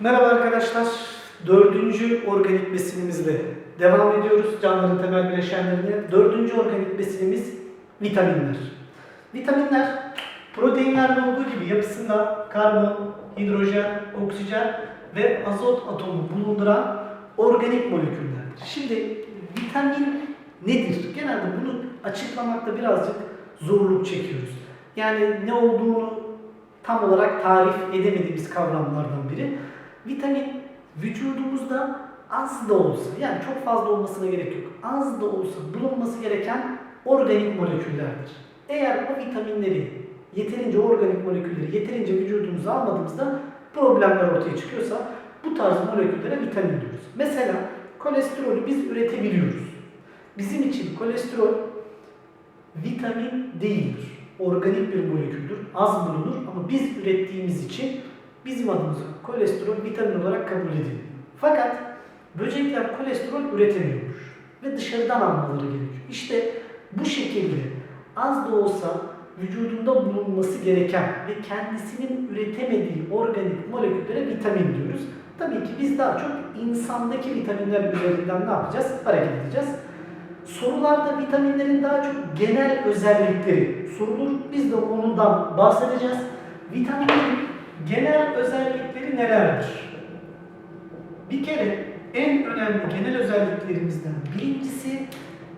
Merhaba arkadaşlar. Dördüncü organik besinimizle devam ediyoruz. Canlıların temel bileşenlerine. Dördüncü organik besinimiz vitaminler. Vitaminler proteinlerde olduğu gibi yapısında karbon, hidrojen, oksijen ve azot atomu bulunduran organik moleküllerdir. Şimdi vitamin nedir? Genelde bunu açıklamakta birazcık zorluk çekiyoruz. Yani ne olduğunu tam olarak tarif edemediğimiz kavramlardan biri. Vitamin vücudumuzda az da olsa, yani çok fazla olmasına gerek yok, az da olsa bulunması gereken organik moleküllerdir. Eğer bu vitaminleri, yeterince organik molekülleri yeterince vücudumuza almadığımızda problemler ortaya çıkıyorsa bu tarz moleküllere vitamin diyoruz. Mesela kolesterolü biz üretebiliyoruz. Bizim için kolesterol vitamin değildir. Organik bir moleküldür. Az bulunur ama biz ürettiğimiz için bizim adımıza kolesterol vitamin olarak kabul ediliyor. Fakat böcekler kolesterol üretemiyormuş ve dışarıdan almaları gerekiyor. İşte bu şekilde az da olsa vücudunda bulunması gereken ve kendisinin üretemediği organik moleküllere vitamin diyoruz. Tabii ki biz daha çok insandaki vitaminler üzerinden ne yapacağız? Hareket edeceğiz. Sorularda vitaminlerin daha çok genel özellikleri sorulur. Biz de ondan bahsedeceğiz. Vitaminlerin genel özellikleri nelerdir? Bir kere en önemli genel özelliklerimizden birincisi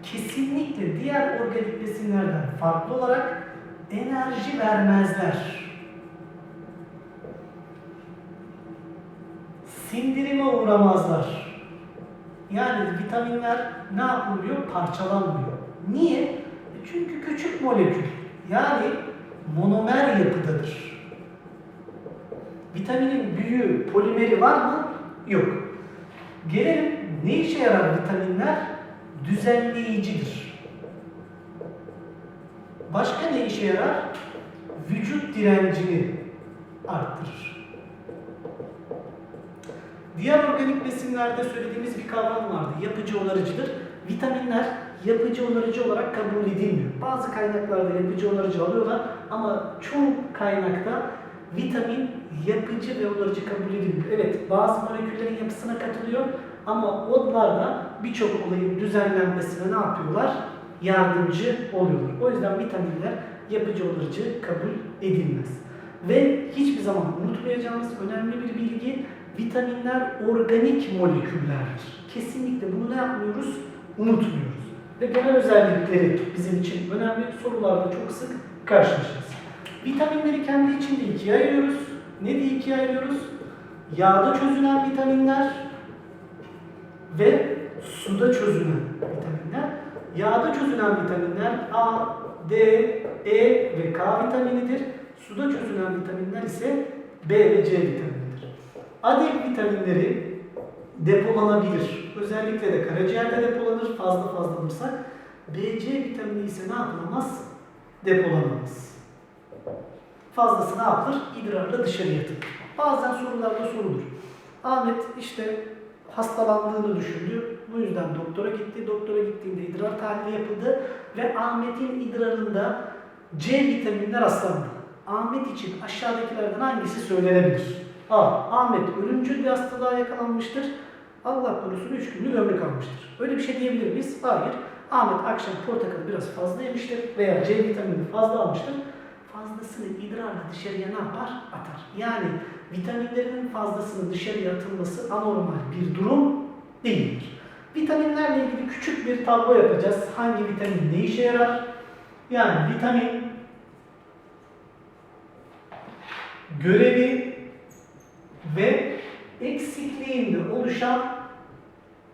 kesinlikle diğer organik besinlerden farklı olarak enerji vermezler. Sindirime uğramazlar. Yani vitaminler ne yapılıyor? Parçalanmıyor. Niye? Çünkü küçük molekül. Yani monomer yapıdadır. Vitaminin büyüğü, polimeri var mı? Yok. Gelelim ne işe yarar vitaminler? Düzenleyicidir. Başka ne işe yarar? Vücut direncini arttırır. Diğer organik besinlerde söylediğimiz bir kavram vardı. Yapıcı onarıcıdır. Vitaminler yapıcı onarıcı olarak kabul edilmiyor. Bazı kaynaklarda yapıcı onarıcı alıyorlar ama çoğu kaynakta vitamin yapıcı ve onarıcı kabul edilmiyor. Evet bazı moleküllerin yapısına katılıyor ama onlar da birçok olayın düzenlenmesine ne yapıyorlar? Yardımcı oluyorlar. O yüzden vitaminler yapıcı onarıcı kabul edilmez. Ve hiçbir zaman unutmayacağımız önemli bir bilgi vitaminler organik moleküllerdir. Kesinlikle bunu ne yapmıyoruz? Unutmuyoruz. Ve genel özellikleri bizim için önemli sorularda çok sık karşılaşırız. Vitaminleri kendi içinde ikiye ayırıyoruz. Ne diye ikiye ayırıyoruz? Yağda çözünen vitaminler ve suda çözünen vitaminler. Yağda çözünen vitaminler A, D, E ve K vitaminidir. Suda çözünen vitaminler ise B ve C vitaminidir. Adek vitaminleri depolanabilir. Özellikle de karaciğerde depolanır fazla fazla alırsak. BC vitamini ise ne yapılamaz? Depolanamaz. Fazlası ne yapılır? İdrarla dışarıya atılır. Bazen sorularda sorulur. Ahmet işte hastalandığını düşündü. Bu yüzden doktora gitti. Doktora gittiğinde idrar tahlili yapıldı ve Ahmet'in idrarında C vitaminler rastlandı. Ahmet için aşağıdakilerden hangisi söylenebilir? A. Ahmet ölümcül bir hastalığa yakalanmıştır. Allah korusun 3 günlük ömrü kalmıştır. Öyle bir şey diyebilir miyiz? Hayır. Ahmet akşam portakalı biraz fazla yemiştir veya C vitamini fazla almıştır. Fazlasını idrarla dışarıya ne yapar? Atar. Yani vitaminlerinin fazlasının dışarıya atılması anormal bir durum değildir. Vitaminlerle ilgili küçük bir tablo yapacağız. Hangi vitamin ne işe yarar? Yani vitamin görevi ve eksikliğinde oluşan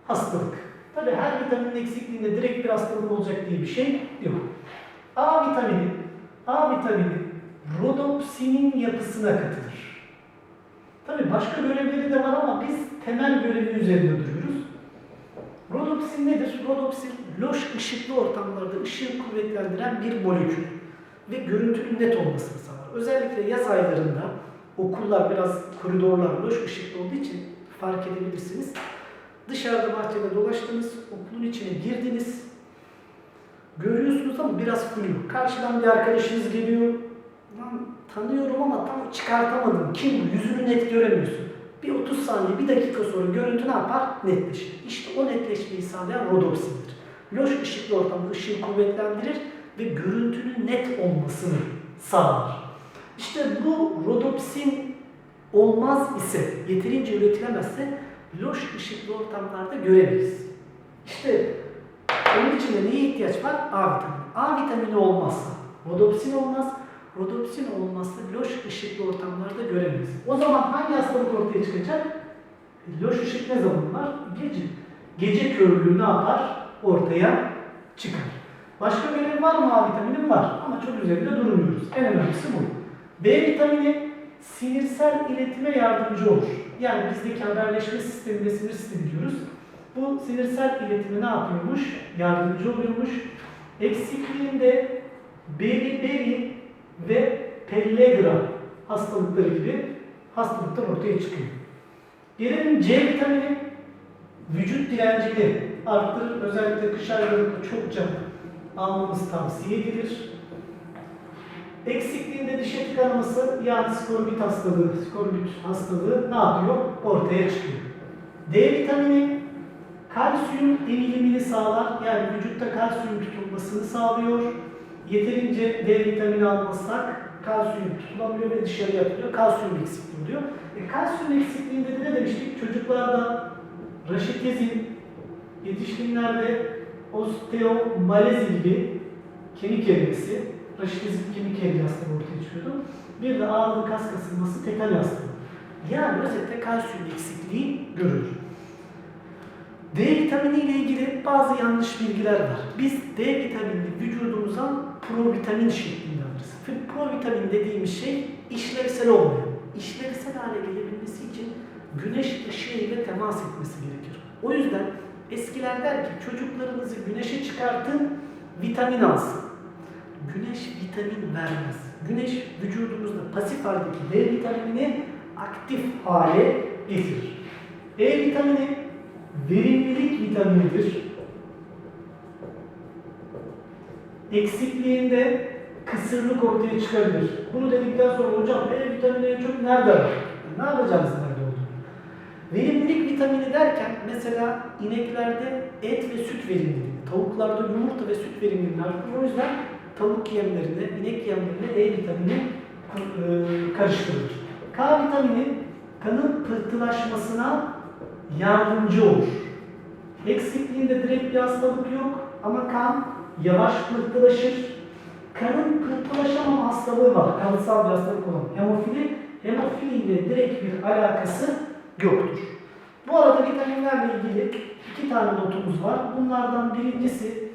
hastalık. Tabi her vitaminin eksikliğinde direkt bir hastalık olacak diye bir şey yok. A vitamini, A vitamini rodopsinin yapısına katılır. Tabi başka görevleri de var ama biz temel görevi üzerinde duruyoruz. Rodopsin nedir? Rodopsin loş ışıklı ortamlarda ışığı kuvvetlendiren bir molekül ve görüntünün net olmasını sağlar. Özellikle yaz aylarında okullar biraz koridorlar loş ışıklı olduğu için fark edebilirsiniz. Dışarıda bahçede dolaştınız, okulun içine girdiniz. Görüyorsunuz ama biraz flu. Karşıdan bir arkadaşınız geliyor. Tanıyorum ama tam çıkartamadım. Kim bu? Yüzünü net göremiyorsun. Bir 30 saniye, bir dakika sonra görüntü ne yapar? Netleşir. İşte o netleşmeyi sağlayan rodopsindir. Loş ışıklı ortamda ışığı kuvvetlendirir ve görüntünün net olmasını sağlar. İşte bu rodopsin olmaz ise, yeterince üretilemezse loş ışıklı ortamlarda göremeyiz. İşte onun için de neye ihtiyaç var? A vitamini. A vitamini olmazsa rodopsin olmaz. Rodopsin olmazsa loş ışıklı ortamlarda göremeyiz. O zaman hangi hastalık ortaya çıkacak? Loş ışık ne zaman var? Gece. Gece körlüğü ne yapar? Ortaya çıkar. Başka görev var mı A vitaminin? Var. Ama çok üzerinde durmuyoruz. En önemlisi bu. B vitamini sinirsel iletime yardımcı olur. Yani bizdeki haberleşme sisteminde sinir sistemi diyoruz. Bu sinirsel iletime ne yapıyormuş? Yardımcı oluyormuş. Eksikliğinde beriberi ve pellagra hastalıkları gibi hastalıklar ortaya çıkıyor. Gelelim C vitamini vücut direncini arttırır. Özellikle kış aylarında çokça almamız tavsiye edilir. Eksikliğinde diş eti kanaması yani skorbut hastalığı, skorbut hastalığı ne yapıyor? Ortaya çıkıyor. D vitamini kalsiyum emilimini sağlar. Yani vücutta kalsiyum tutulmasını sağlıyor. Yeterince D vitamini almazsak kalsiyum tutulamıyor ve dışarıya atılıyor. Kalsiyum eksikliği oluyor. E, kalsiyum eksikliğinde de ne demiştik? Çocuklarda raşitizm, yetişkinlerde osteomalezi gibi kemik erimesi, raşitizm kemik erimesi hastalığı ortaya çıkıyordu. Bir de ağırlık kas kasılması tetani hastalığı. Yani özetle kalsiyum eksikliği görülür. D vitamini ile ilgili bazı yanlış bilgiler var. Biz D vitaminini provitamin şeklinde alırız. Provitamin dediğimiz şey işlevsel olmuyor. İşlevsel hale gelebilmesi için güneş ışığı ile temas etmesi gerekir. O yüzden eskiler der ki çocuklarınızı güneşe çıkartın, vitamin alsın. Güneş vitamin vermez. Güneş vücudumuzda pasif haldeki D vitaminini aktif hale getirir. E vitamini verimlilik vitaminidir. Eksikliğinde kısırlık ortaya çıkabilir. Bunu dedikten sonra hocam E vitamini en çok nerede var? Ne yapacağız nerede olduğunu? Verimlilik vitamini derken mesela ineklerde et ve süt verimliliği, tavuklarda yumurta ve süt verimliliği. O yüzden tavuk yemlerine, inek yemlerine E vitamini e, karıştırılır. K vitamini kanın pıhtılaşmasına yardımcı olur. Eksikliğinde direkt bir hastalık yok ama kan yavaş pıhtılaşır. Kanın pıhtılaşamama hastalığı var. Kalıtsal bir hastalık olan hemofili. Hemofili ile direkt bir alakası yoktur. Bu arada vitaminlerle ilgili iki tane notumuz var. Bunlardan birincisi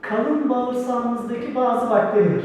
kalın bağırsağımızdaki bazı bakteriler.